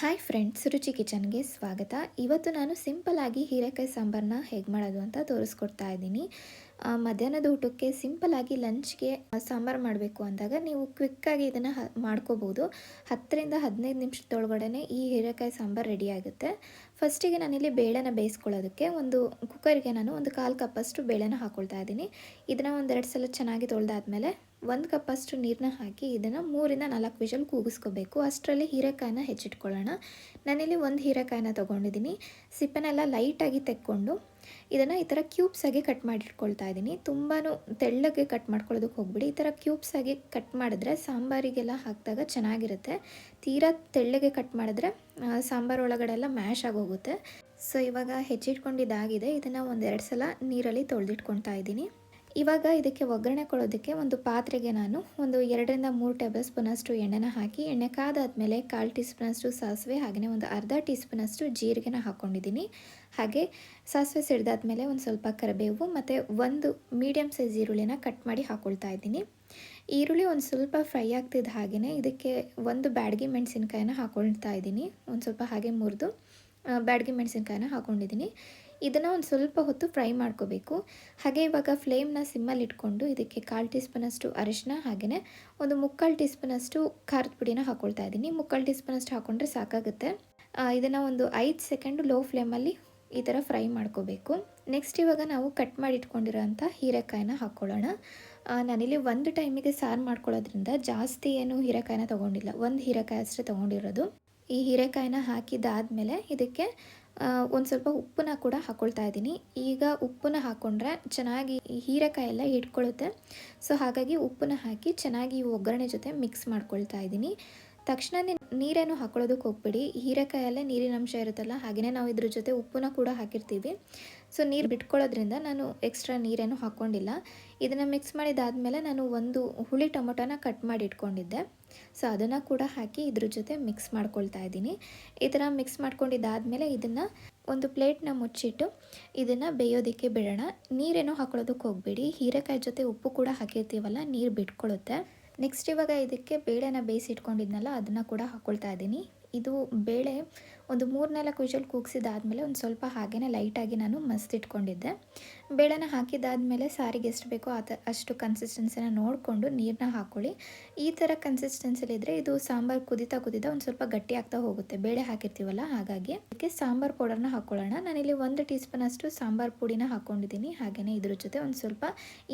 Hi friends ರುಚಿ ಕಿಚನ್ಗೆ ಸ್ವಾಗತ. ಇವತ್ತು ನಾನು ಸಿಂಪಲ್ಲಾಗಿ ಹೀರೆಕಾಯಿ ಸಾಂಬಾರನ್ನ ಹೇಗೆ ಮಾಡೋದು ಅಂತ ತೋರಿಸ್ಕೊಡ್ತಾ ಇದ್ದೀನಿ. ಮಧ್ಯಾಹ್ನದ ಊಟಕ್ಕೆ ಸಿಂಪಲಾಗಿ ಲಂಚ್ಗೆ ಸಾಂಬಾರು ಮಾಡಬೇಕು ಅಂದಾಗ ನೀವು ಕ್ವಿಕ್ಕಾಗಿ ಇದನ್ನು ಮಾಡ್ಕೋಬೋದು. ಹತ್ತರಿಂದ ಹದಿನೈದು ನಿಮಿಷದೊಳಗಡೆ ಈ ಹೀರೆಕಾಯಿ ಸಾಂಬಾರು ರೆಡಿ ಆಗುತ್ತೆ. ಫಸ್ಟಿಗೆ ನಾನಿಲ್ಲಿ ಬೇಳೆನ ಬೇಯಿಸ್ಕೊಳ್ಳೋದಕ್ಕೆ ಒಂದು ಕುಕ್ಕರ್ಗೆ ನಾನು ಒಂದು ಕಾಲು ಕಪ್ಪಷ್ಟು ಬೇಳೆನ ಹಾಕ್ಕೊಳ್ತಾ ಇದ್ದೀನಿ. ಇದನ್ನು ಒಂದೆರಡು ಸಲ ಚೆನ್ನಾಗಿ ತೊಳೆದಾದ್ಮೇಲೆ ಒಂದು ಕಪ್ಪಷ್ಟು ನೀರನ್ನ ಹಾಕಿ ಇದನ್ನು ಮೂರಿಂದ ನಾಲ್ಕು ವಿಷಲ್ ಕೂಗಿಸ್ಕೋಬೇಕು. ಅಷ್ಟರಲ್ಲಿ ಹೀರೆಕಾಯಿನ ಹೆಚ್ಚಿಟ್ಕೊಳ್ಳೋಣ. ನಾನಿಲ್ಲಿ ಒಂದು ಹೀರೆಕಾಯಿನ ತೊಗೊಂಡಿದ್ದೀನಿ. ಸಿಪ್ಪೆನೆಲ್ಲ ಲೈಟಾಗಿ ತೆಕ್ಕೊಂಡು ಇದನ್ನು ಈ ಥರ ಕ್ಯೂಬ್ಸಾಗಿ ಕಟ್ ಮಾಡಿಟ್ಕೊಳ್ತಾ ಇದ್ದೀನಿ ತುಂಬಾ ತೆಳ್ಳಗೆ ಕಟ್ ಮಾಡ್ಕೊಳ್ಳೋದಕ್ಕೆ ಹೋಗ್ಬಿಡಿ. ಈ ಥರ ಕ್ಯೂಬ್ಸಾಗಿ ಕಟ್ ಮಾಡಿದ್ರೆ ಸಾಂಬಾರಿಗೆಲ್ಲ ಹಾಕಿದಾಗ ಚೆನ್ನಾಗಿರುತ್ತೆ. ತೀರಾ ತೆಳ್ಳಗೆ ಕಟ್ ಮಾಡಿದ್ರೆ ಸಾಂಬಾರು ಒಳಗಡೆ ಎಲ್ಲ ಮ್ಯಾಶ್ ಆಗೋಗುತ್ತೆ. ಸೊ ಇವಾಗ ಹೆಚ್ಚಿಟ್ಕೊಂಡಿದ್ದಾಗಿದೆ. ಇದನ್ನು ಒಂದೆರಡು ಸಲ ನೀರಲ್ಲಿ ತೊಳೆದಿಟ್ಕೊಳ್ತಾ ಇದ್ದೀನಿ ಇವಾಗ ಇದಕ್ಕೆ ಒಗ್ಗರಣೆ ಕೊಡೋದಕ್ಕೆ ಒಂದು ಪಾತ್ರೆಗೆ ನಾನು ಒಂದು ಎರಡರಿಂದ ಮೂರು ಟೇಬಲ್ ಸ್ಪೂನಷ್ಟು ಎಣ್ಣೆನ ಹಾಕಿ, ಎಣ್ಣೆ ಕಾದಾದಮೇಲೆ ಕಾಲು ಟೀ ಸ್ಪೂನಷ್ಟು ಸಾಸಿವೆ ಹಾಗೆಯೇ ಒಂದು ಅರ್ಧ ಟೀ ಸ್ಪೂನಷ್ಟು ಜೀರಿಗೆನ ಹಾಕ್ಕೊಂಡಿದ್ದೀನಿ ಹಾಗೆ ಸಾಸಿವೆ ಸಿಡ್ದಾದ್ಮೇಲೆ ಒಂದು ಸ್ವಲ್ಪ ಕರಿಬೇವು ಮತ್ತು ಒಂದು ಮೀಡಿಯಮ್ ಸೈಜ್ ಈರುಳ್ಳಿನ ಕಟ್ ಮಾಡಿ ಹಾಕ್ಕೊಳ್ತಾ ಇದ್ದೀನಿ. ಈರುಳ್ಳಿ ಒಂದು ಸ್ವಲ್ಪ ಫ್ರೈ ಆಗ್ತಿದ್ದ ಹಾಗೆಯೇ ಇದಕ್ಕೆ ಒಂದು ಬ್ಯಾಡಗಿ ಮೆಣಸಿನ್ಕಾಯಿನ ಹಾಕ್ಕೊಳ್ತಾ ಇದ್ದೀನಿ. ಒಂದು ಸ್ವಲ್ಪ ಹಾಗೆ ಮುರಿದು ಬ್ಯಾಡಗಿ ಮೆಣಸಿನ್ಕಾಯಿನ ಹಾಕ್ಕೊಂಡಿದ್ದೀನಿ ಇದನ್ನು ಒಂದು ಸ್ವಲ್ಪ ಹೊತ್ತು ಫ್ರೈ ಮಾಡ್ಕೋಬೇಕು. ಹಾಗೆ ಇವಾಗ ಫ್ಲೇಮ್ನ ಸಿಮ್ಮಲ್ಲಿ ಇಟ್ಕೊಂಡು ಇದಕ್ಕೆ ಕಾಲು ಟೀ ಸ್ಪೂನಷ್ಟು ಅರಿಶಿನ ಹಾಗೆಯೇ ಒಂದು ಮುಕ್ಕಾಲು ಟೀ ಸ್ಪೂನಷ್ಟು ಖಾರದ ಪುಡಿನ ಹಾಕ್ಕೊಳ್ತಾ ಇದ್ದೀನಿ. ಮುಕ್ಕಾಲು ಟೀ ಸ್ಪೂನಷ್ಟು ಹಾಕ್ಕೊಂಡ್ರೆ ಸಾಕಾಗುತ್ತೆ. ಇದನ್ನು ಒಂದು ಐದು ಸೆಕೆಂಡು ಲೋ ಫ್ಲೇಮಲ್ಲಿ ಈ ಥರ ಫ್ರೈ ಮಾಡ್ಕೋಬೇಕು. ನೆಕ್ಸ್ಟ್ ಇವಾಗ ನಾವು ಕಟ್ ಮಾಡಿ ಇಟ್ಕೊಂಡಿರೋಂಥ ಹೀರೆಕಾಯಿನ ಹಾಕ್ಕೊಳ್ಳೋಣ ನಾನಿಲ್ಲಿ ಒಂದು ಟೈಮಿಗೆ ಸಾರು ಮಾಡ್ಕೊಳ್ಳೋದ್ರಿಂದ ಜಾಸ್ತಿ ಏನು ಹೀರೆಕಾಯಿನ ತೊಗೊಂಡಿಲ್ಲ. ಒಂದು ಹೀರೆಕಾಯಿ ಅಷ್ಟೇ ತೊಗೊಂಡಿರೋದು. ಈ ಹೀರೆಕಾಯಿನ ಹಾಕಿದ್ದಾದಮೇಲೆ ಇದಕ್ಕೆ ಒಂದು ಸ್ವಲ್ಪ ಉಪ್ಪನ್ನ ಕೂಡ ಹಾಕ್ಕೊಳ್ತಾ ಇದ್ದೀನಿ. ಈಗ ಉಪ್ಪನ್ನ ಹಾಕ್ಕೊಂಡ್ರೆ ಚೆನ್ನಾಗಿ ಹೀರೆಕಾಯಿ ಎಲ್ಲ ಹಿಡ್ಕೊಳ್ಳುತ್ತೆ ಸೊ ಹಾಗಾಗಿ ಉಪ್ಪನ್ನ ಹಾಕಿ ಚೆನ್ನಾಗಿ ಒಗ್ಗರಣೆ ಜೊತೆ ಮಿಕ್ಸ್ ಮಾಡ್ಕೊಳ್ತಾ ಇದ್ದೀನಿ. ತಕ್ಷಣನೇ ನೀರೇನು ಹಾಕೊಳ್ಳೋದಕ್ಕೆ ಹೋಗ್ಬೇಡಿ ಹೀರೆಕಾಯಲ್ಲೇ ನೀರಿನ ಅಂಶ ಇರುತ್ತಲ್ಲ ಹಾಗೆಯೇ ನಾವು ಇದ್ರ ಜೊತೆ ಉಪ್ಪನ್ನ ಕೂಡ ಹಾಕಿರ್ತೀವಿ. ಸೊ ನೀರು ಬಿಟ್ಕೊಳ್ಳೋದ್ರಿಂದ ನಾನು ಎಕ್ಸ್ಟ್ರಾ ನೀರೇನು ಹಾಕ್ಕೊಂಡಿಲ್ಲ ಇದನ್ನು ಮಿಕ್ಸ್ ಮಾಡಿದಾದಮೇಲೆ ನಾನು ಒಂದು ಹುಳಿ ಟೊಮೊಟೊನ ಕಟ್ ಮಾಡಿ ಇಟ್ಕೊಂಡಿದ್ದೆ ಸೊ ಅದನ್ನು ಕೂಡ ಹಾಕಿ ಇದ್ರ ಜೊತೆ ಮಿಕ್ಸ್ ಮಾಡ್ಕೊಳ್ತಾ ಇದ್ದೀನಿ. ಈ ಥರ ಮಿಕ್ಸ್ ಮಾಡ್ಕೊಂಡಿದ್ದಾದಮೇಲೆ ಇದನ್ನು ಒಂದು ಪ್ಲೇಟ್ನ ಮುಚ್ಚಿಟ್ಟು ಇದನ್ನು ಬೇಯೋದಕ್ಕೆ ಬಿಡೋಣ. ನೀರೇನೋ ಹಾಕೊಳ್ಳೋದಕ್ಕೆ ಹೋಗಬೇಡಿ. ಹೀರೆಕಾಯಿ ಜೊತೆ ಉಪ್ಪು ಕೂಡ ಹಾಕಿರ್ತೀವಲ್ಲ, ನೀರು ಬಿಟ್ಕೊಳ್ಳುತ್ತೆ. ನೆಕ್ಸ್ಟ್ ಇವಾಗ ಇದಕ್ಕೆ ಬೇಳೆನ ಬೇಯಿಸಿಟ್ಕೊಂಡಿದ್ನಲ್ಲ, ಅದನ್ನು ಕೂಡ ಹಾಕ್ಕೊಳ್ತಾ ಇದ್ದೀನಿ. ಇದು ಬೇಳೆ ಒಂದು ಮೂರು ನಾಲ್ಕು ವಿಷಲ್ ಕೂಗಿಸಿದಾದ್ಮೇಲೆ ಒಂದು ಸ್ವಲ್ಪ ಹಾಗೆಯೇ ಲೈಟಾಗಿ ನಾನು ಮಸ್ತ್ ಇಟ್ಕೊಂಡಿದ್ದೆ ಬೇಳೆನ ಹಾಕಿದ್ದಾದಮೇಲೆ ಸಾರಿಗೆ ಎಷ್ಟು ಬೇಕೋ ಆ ಅಷ್ಟು ಕನ್ಸಿಸ್ಟೆನ್ಸಿನ ನೋಡಿಕೊಂಡು ನೀರನ್ನ ಹಾಕ್ಕೊಳ್ಳಿ ಈ ಥರ ಕನ್ಸಿಸ್ಟೆನ್ಸಿಲಿದ್ದರೆ ಇದು ಸಾಂಬಾರು ಕುದಿತಾ ಕುದಿತಾ ಒಂದು ಸ್ವಲ್ಪ ಗಟ್ಟಿ ಆಗ್ತಾ ಹೋಗುತ್ತೆ. ಬೇಳೆ ಹಾಕಿರ್ತೀವಲ್ಲ, ಹಾಗಾಗಿ ಅದಕ್ಕೆ ಸಾಂಬಾರು ಪೌಡರ್ನ ಹಾಕ್ಕೊಳ್ಳೋಣ ನಾನಿಲ್ಲಿ ಒಂದು ಟೀ ಸ್ಪೂನ್ ಅಷ್ಟು ಸಾಂಬಾರು ಪುಡಿನ ಹಾಕ್ಕೊಂಡಿದ್ದೀನಿ ಹಾಗೆಯೇ ಇದ್ರ ಜೊತೆ ಒಂದು ಸ್ವಲ್ಪ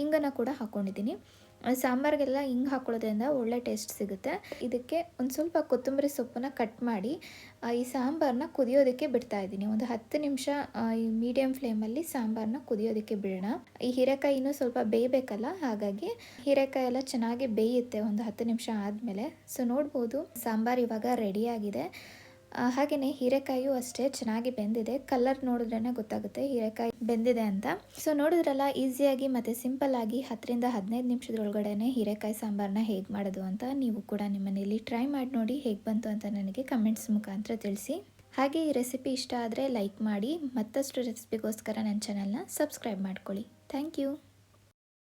ಇಂಗನ ಕೂಡ ಹಾಕ್ಕೊಂಡಿದ್ದೀನಿ ಸಾಂಬಾರಿಗೆಲ್ಲ ಹಿಂಗೆ ಹಾಕೊಳ್ಳೋದ್ರಿಂದ ಒಳ್ಳೆ ಟೇಸ್ಟ್ ಸಿಗುತ್ತೆ. ಇದಕ್ಕೆ ಒಂದು ಸ್ವಲ್ಪ ಕೊತ್ತಂಬರಿ ಸೊಪ್ಪನ್ನ ಕಟ್ ಮಾಡಿ ಈ ಸಾಂಬಾರನ್ನ ಕುದಿಯೋದಕ್ಕೆ ಬಿಡ್ತಾ ಇದ್ದೀನಿ. ಒಂದು ಹತ್ತು ನಿಮಿಷ ಈ ಮೀಡಿಯಂ ಫ್ಲೇಮಲ್ಲಿ ಸಾಂಬಾರನ್ನ ಕುದಿಯೋದಕ್ಕೆ ಬಿಡೋಣ. ಈ ಹೀರೆಕಾಯಿ ಇನ್ನೂ ಸ್ವಲ್ಪ ಬೇಯಬೇಕಲ್ಲ, ಹಾಗಾಗಿ ಹೀರೆಕಾಯಿ ಎಲ್ಲ ಚೆನ್ನಾಗಿ ಬೇಯುತ್ತೆ ಒಂದು ಹತ್ತು ನಿಮಿಷ ಆದಮೇಲೆ. ಸೊ ನೋಡ್ಬೋದು, ಸಾಂಬಾರು ಇವಾಗ ರೆಡಿಯಾಗಿದೆ ಹಾಗೆಯೇ ಹೀರೆಕಾಯಿಯು ಅಷ್ಟೇ ಚೆನ್ನಾಗಿ ಬೆಂದಿದೆ. ಕಲರ್ ನೋಡಿದ್ರೇ ಗೊತ್ತಾಗುತ್ತೆ ಹೀರೆಕಾಯಿ ಬೆಂದಿದೆ ಅಂತ. ಸೊ ನೋಡಿದ್ರಲ್ಲ ಈಸಿಯಾಗಿ ಮತ್ತು ಸಿಂಪಲ್ಲಾಗಿ ಹತ್ತರಿಂದ ಹದಿನೈದು ನಿಮಿಷದೊಳಗಡೆ ಹೀರೆಕಾಯಿ ಸಾಂಬಾರನ್ನ ಹೇಗೆ ಮಾಡೋದು ಅಂತ ನೀವು ಕೂಡ ನಿಮ್ಮನೇಲಿ ಟ್ರೈ ಮಾಡಿ ನೋಡಿ ಹೇಗೆ ಬಂತು ಅಂತ ನನಗೆ ಕಮೆಂಟ್ಸ್ ಮುಖಾಂತರ ತಿಳಿಸಿ. ಹಾಗೆ ಈ ರೆಸಿಪಿ ಇಷ್ಟ ಆದರೆ ಲೈಕ್ ಮಾಡಿ, ಮತ್ತಷ್ಟು ರೆಸಿಪಿಗೋಸ್ಕರ ನನ್ನ ಚಾನಲ್ನ ಸಬ್ಸ್ಕ್ರೈಬ್ ಮಾಡ್ಕೊಳ್ಳಿ. Thank you